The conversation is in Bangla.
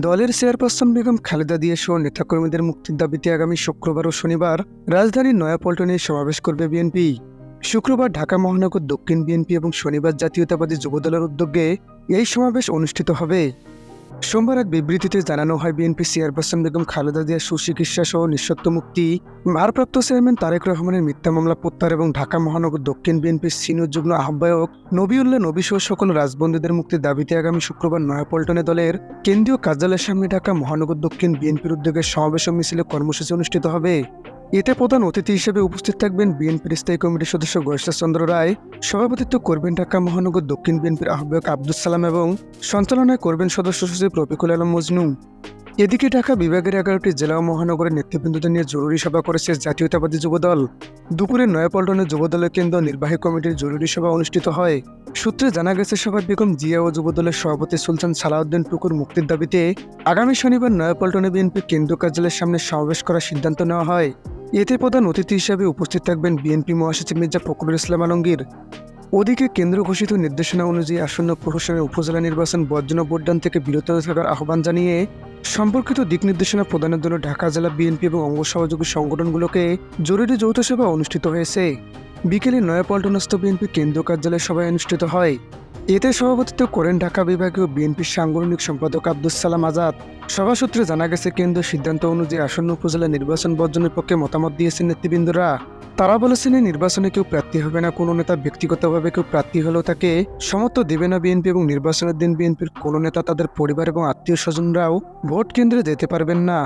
দলের চেয়ারপারসন বেগম খালেদা দিয়ে সহ নেতাকর্মীদের মুক্তির দাবিতে আগামী শুক্রবার ও শনিবার রাজধানীর নয়াপল্টনে সমাবেশ করবে বিএনপি। শুক্রবার ঢাকা মহানগর দক্ষিণ বিএনপি এবং শনিবার জাতীয়তাবাদী যুবদলের উদ্যোগে এই সমাবেশ অনুষ্ঠিত হবে। সোমবার এক বিবৃতিতে জানানো হয়, বিএনপি চেয়ারপারসন বেগম খালেদা জিয়ার সুচিকিৎসা সহ নিঃশর্ত মুক্তি, ভারপ্রাপ্ত চেয়ারম্যান তারেক রহমানের মিথ্যা মামলা প্রত্যাহার এবং ঢাকা মহানগর দক্ষিণ বিএনপির সিনিয়র যুগ্ম আহ্বায়ক নবিউল্লাহ নবী সহ সকল রাজবন্দীদের মুক্তির দাবিতে আগামী শুক্রবার নয়াপল্টনে দলের কেন্দ্রীয় কার্যালয়ের সামনে ঢাকা মহানগর দক্ষিণ বিএনপির উদ্যোগে সমাবেশ মিছিলে কর্মসূচি অনুষ্ঠিত হবে। এতে প্রধান অতিথি হিসেবে উপস্থিত থাকবেন বিএনপির স্থায়ী কমিটির সদস্য গয়েশ্বর চন্দ্র রায়, সভাপতিত্ব করবেন ঢাকা মহানগর দক্ষিণ বিএনপির আহ্বায়ক আব্দুল সালাম এবং সঞ্চালনায় করবেন সদস্য সচিব রফিকুল আলম মজনু। এদিকে ঢাকা বিভাগের এগারোটি জেলা ও মহানগরের নেতৃবৃন্দদের নিয়ে জরুরি সভা করেছে জাতীয়তাবাদী যুবদল। দুপুরে নয়াপল্টনে যুবদলের কেন্দ্র নির্বাহী কমিটির জরুরি সভা অনুষ্ঠিত হয়। সূত্রে জানা গেছে সভায় বেগম জিয়া ও যুবদলের সভাপতি সুলতান সালাউদ্দিন টুকুর মুক্তির দাবিতে আগামী শনিবার নয়াপল্টনে বিএনপি কেন্দ্রীয় কার্যালয়ের সামনে সমাবেশ করার সিদ্ধান্ত নেওয়া হয়। এতে প্রধান অতিথি হিসেবে উপস্থিত থাকবেন বিএনপি মহাসচিব মির্জা ফখরুল ইসলাম আলমগীর। ওদিকে কেন্দ্র ঘোষিত নির্দেশনা অনুযায়ী আসন্ন প্রশাসনের উপজেলা নির্বাচন বর্জন ভোটদান থেকে বিরত থাকার আহ্বান জানিয়ে সম্পর্কিত দিক নির্দেশনা প্রদানের জন্য ঢাকা জেলা বিএনপি এবং অঙ্গ সহযোগী সংগঠনগুলোকে জরুরি যৌথ সভা অনুষ্ঠিত হয়েছে। বিকেলে নয়াপল্টনস্থ বিএনপি কেন্দ্রীয় কার্যালয় সভায় অনুষ্ঠিত হয়। এতে সভাপতিত্ব করেন ঢাকা বিভাগীয় বিএনপির সাংগঠনিক সম্পাদক আব্দুল সালাম আজাদ। সভা সূত্রে জানা গেছে কেন্দ্রীয় সিদ্ধান্ত অনুযায়ী আসন্ন উপজেলা নির্বাচন বর্জনের পক্ষে মতামত দিয়েছেন নেতৃবৃন্দরা। তারা বলেছেন এই নির্বাচনে কেউ প্রার্থী হবে না, কোনো নেতা ব্যক্তিগতভাবে কেউ প্রার্থী হলেও তাকে সমর্থ দেবে না বিএনপি এবং নির্বাচনের দিন বিএনপির কোনো নেতা তাদের পরিবার এবং আত্মীয় স্বজনরাও ভোট কেন্দ্রে যেতে পারবেন না।